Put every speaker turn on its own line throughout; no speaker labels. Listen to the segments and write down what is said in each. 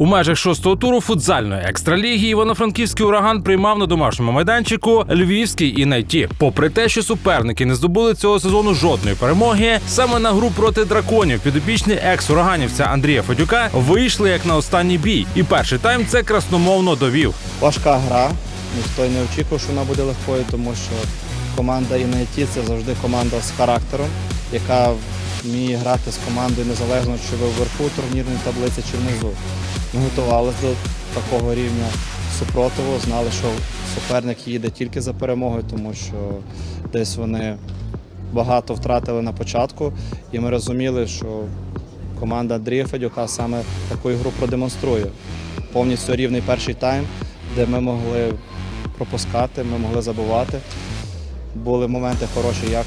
У межах шостого туру футзальної екстраліги Івано-Франківський ураган приймав на домашньому майданчику Львівський і найті. Попри те, що суперники не здобули цього сезону жодної перемоги, саме на гру проти драконів підопічні екс-ураганівця Андрія Федюка вийшли як на останній бій, і перший тайм це красномовно довів.
Важка гра. Ніхто й не очікував, що вона буде легкою, тому що команда Інайті це завжди команда з характером, яка вміє грати з командою незалежно, чи ви вверху турнірної таблиці, чи внизу. Ми готувалися до такого рівня супротиву, знали, що суперник їде тільки за перемогою, тому що десь вони багато втратили на початку, і ми розуміли, що команда Андрія Федюка саме таку ігру продемонструє. Повністю рівний перший тайм, де ми могли пропускати, ми могли забувати. Були моменти хороші як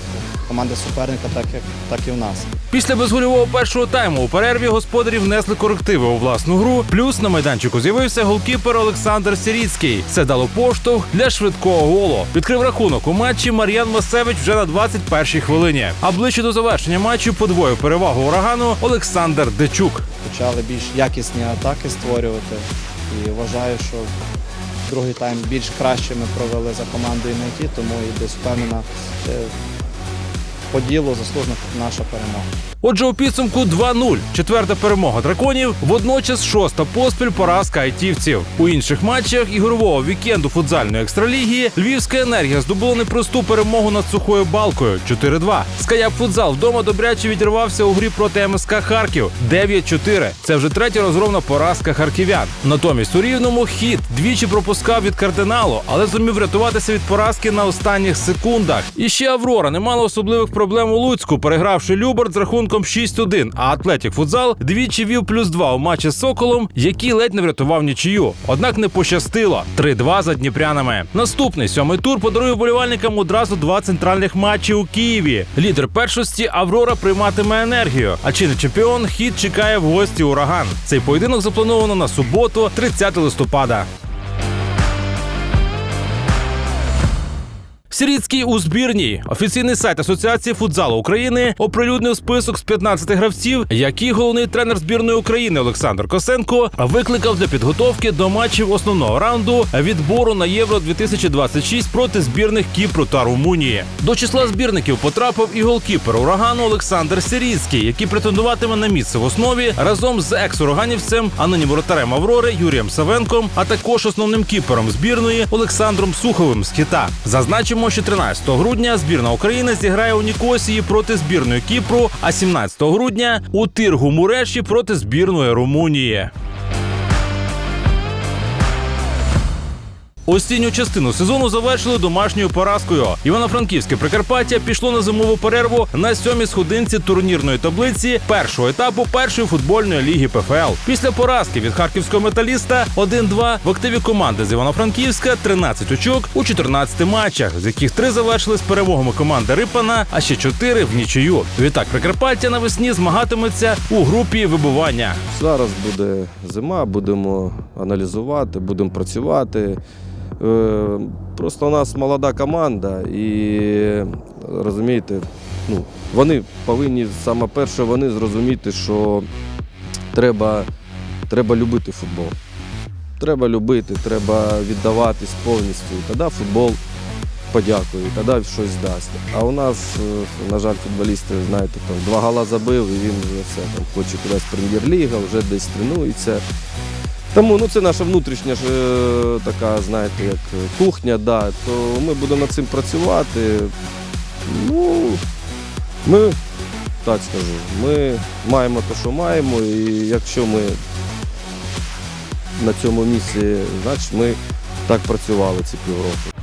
команди суперника, так, як, так і в нас.
Після безгольового першого тайму у перерві господарі внесли корективи у власну гру. Плюс на майданчику з'явився голкіпер Олександр Сіріцький. Це дало поштовх для швидкого голу. Відкрив рахунок у матчі Мар'ян Масевич вже на 21-й хвилині. А ближче до завершення матчу подвоїв перевагу урагану Олександр Дечук.
Почали більш якісні атаки створювати. І вважаю, що другий тайм більш краще ми провели за командою Найті, тому і десь впевнена е, по ділу заслужена наша перемога.
Отже, у підсумку 2-0. Четверта перемога драконів. Водночас шоста поспіль поразка айтівців. У інших матчах ігрового вікенду футзальної екстраліги Львівська енергія здобула непросту перемогу над сухою балкою 4-2. Скаяп футзал вдома добряче відірвався у грі проти МСК Харків 9-4. Це вже третя розгромна поразка харків'ян. Натомість у рівному хід двічі пропускав від кардиналу, але зумів врятуватися від поразки на останніх секундах. І ще Аврора не мала особливих проблем у Луцьку, перегравши Люберт з рахунком 6-1, а Атлетік футзал двічі вів плюс 2 у матчі з Соколом, який ледь не врятував нічию. Однак не пощастило. 3-2 за дніпрянами. Наступний сьомий тур подарує вболівальникам одразу два центральних матчі у Києві. Лідер першості Аврора прийматиме енергію. А чи не чемпіон хід чекає в гості ураган. Цей поєдинок заплановано на суботу, 30 листопада. Сіріцький у збірній офіційний сайт Асоціації футзалу України оприлюднив список з 15 гравців, які головний тренер збірної України Олександр Косенко викликав для підготовки до матчів основного раунду відбору на Євро 2026 проти збірних Кіпру та Румунії. До числа збірників потрапив і голкіпер урагану Олександр Сіріцький, який претендуватиме на місце в основі разом з екс-ураганівцем, а нині воротарем Аврори Юрієм Савенком, а також основним кіпером збірної Олександром Суховим з Кита. Зазначимо, що 13 грудня збірна України зіграє у Нікосії проти збірної Кіпру, а 17 грудня у Тиргу Муреші проти збірної Румунії. Осінню частину сезону завершили домашньою поразкою. Івано-Франківське Прикарпаття пішло на зимову перерву на сьомій сходинці турнірної таблиці першого етапу першої футбольної ліги ПФЛ. Після поразки від харківського металіста 1-2 в активі команди з Івано-Франківська 13 очок у 14 матчах, з яких три завершили з перемогами команди Рипана, а ще 4 в нічию. Відтак Прикарпаття навесні змагатиметься у групі вибування.
Зараз буде зима, будемо аналізувати, будемо працювати. Е, Просто у нас молода команда, і розумієте, ну, вони повинні саме перше вони зрозуміти, що треба, треба любити футбол. Треба любити, треба віддаватись повністю. І тоді футбол подякує, і тоді щось дасть. А у нас, е, на жаль, футболісти, знаєте, там два гола забив, і він вже все там хоче кудись прем'єр-ліга, вже десь тренується. Тому ну, це наша внутрішня ж е, така, знаєте, як е, кухня, да, то ми будемо над цим працювати. Ну, ми, так скажу, ми маємо те, що маємо, і якщо ми на цьому місці, значить ми так працювали ці півроку.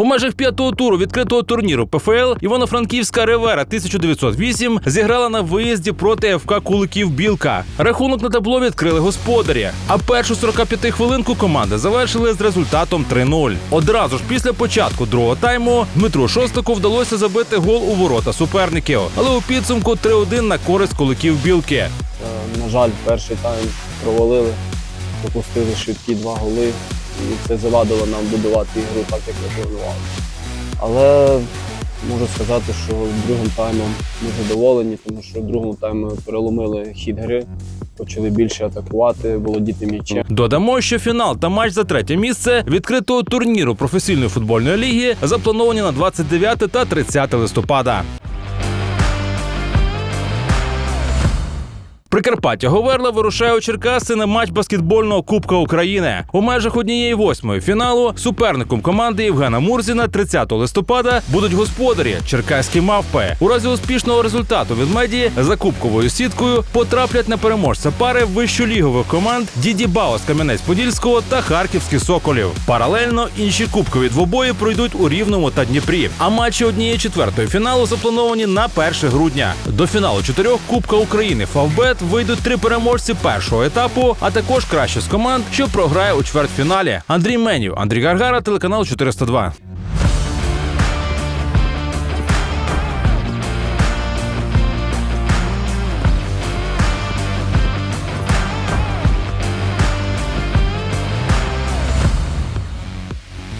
У межах п'ятого туру відкритого турніру ПФЛ Івано-Франківська Ревера 1908 зіграла на виїзді проти ФК Куликів Білка. Рахунок на табло відкрили господарі. А першу 45 хвилинку команди завершили з результатом 3-0. Одразу ж після початку другого тайму Дмитру Шостаку вдалося забити гол у ворота суперників, але у підсумку 3-1 на користь Куликів Білки.
Е, На жаль, перший тайм провалили, допустили швидкі два голи, і це завадило нам будувати ігру так, як ми планували. Але Можу сказати, що другим таймом ми задоволені, тому що в другому таймі переломили хід гри, почали більше атакувати, володіти м'ячем.
Додамо, що фінал та матч за третє місце відкритого турніру професійної футбольної ліги заплановані на 29 та 30 листопада. Прикарпаття Говерла вирушає у Черкаси на матч баскетбольного Кубка України. У межах однієї восьмої фіналу суперником команди Євгена Мурзіна 30 листопада будуть господарі черкаські мавпи. У разі успішного результату від медії за кубковою сіткою потраплять на переможця пари вищолігових команд Діді Баус Кам'янець-Подільського та Харківських Соколів. Паралельно інші кубкові двобої пройдуть у Рівному та Дніпрі. А матчі однієї четвертої фіналу заплановані на 1 грудня. До фіналу чотирьох Кубка України Фавбет вийдуть три переможці першого етапу, а також краще з команд, що програє у чвертьфіналі. Андрій Меню, Андрій Гаргара, телеканал 402.